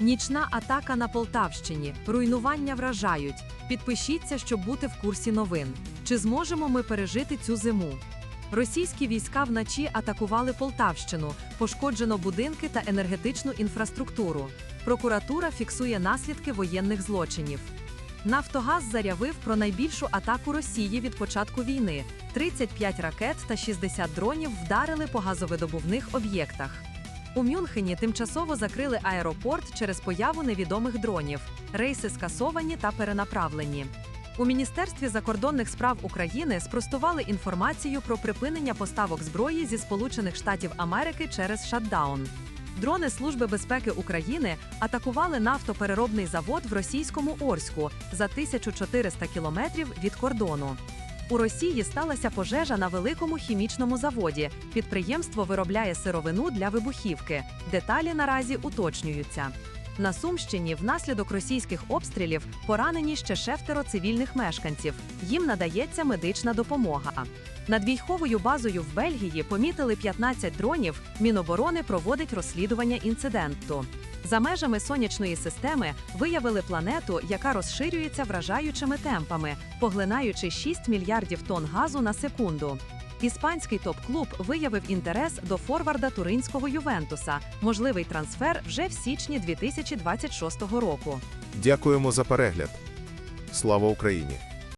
Нічна атака на Полтавщині. Руйнування вражають. Підпишіться, щоб бути в курсі новин. Чи зможемо ми пережити цю зиму? Російські війська вночі атакували Полтавщину, пошкоджено будинки та енергетичну інфраструктуру. Прокуратура фіксує наслідки воєнних злочинів. Нафтогаз заявив про найбільшу атаку Росії від початку війни. 35 ракет та 60 дронів вдарили по газовидобувних об'єктах. У Мюнхені тимчасово закрили аеропорт через появу невідомих дронів. Рейси скасовані та перенаправлені. У Міністерстві закордонних справ України спростували інформацію про припинення поставок зброї зі Сполучених Штатів Америки через шатдаун. Дрони Служби безпеки України атакували нафтопереробний завод в російському Орську за 1400 кілометрів від кордону. У Росії сталася пожежа на великому хімічному заводі. Підприємство виробляє сировину для вибухівки. Деталі наразі уточнюються. На Сумщині внаслідок російських обстрілів поранені ще шестеро цивільних мешканців. Їм надається медична допомога. Над військовою базою в Бельгії помітили 15 дронів. Міноборони проводить розслідування інциденту. За межами сонячної системи виявили планету, яка розширюється вражаючими темпами, поглинаючи 6 мільярдів тонн газу на секунду. Іспанський топ-клуб виявив інтерес до форварда туринського Ювентуса. Можливий трансфер вже в січні 2026 року. Дякуємо за перегляд. Слава Україні!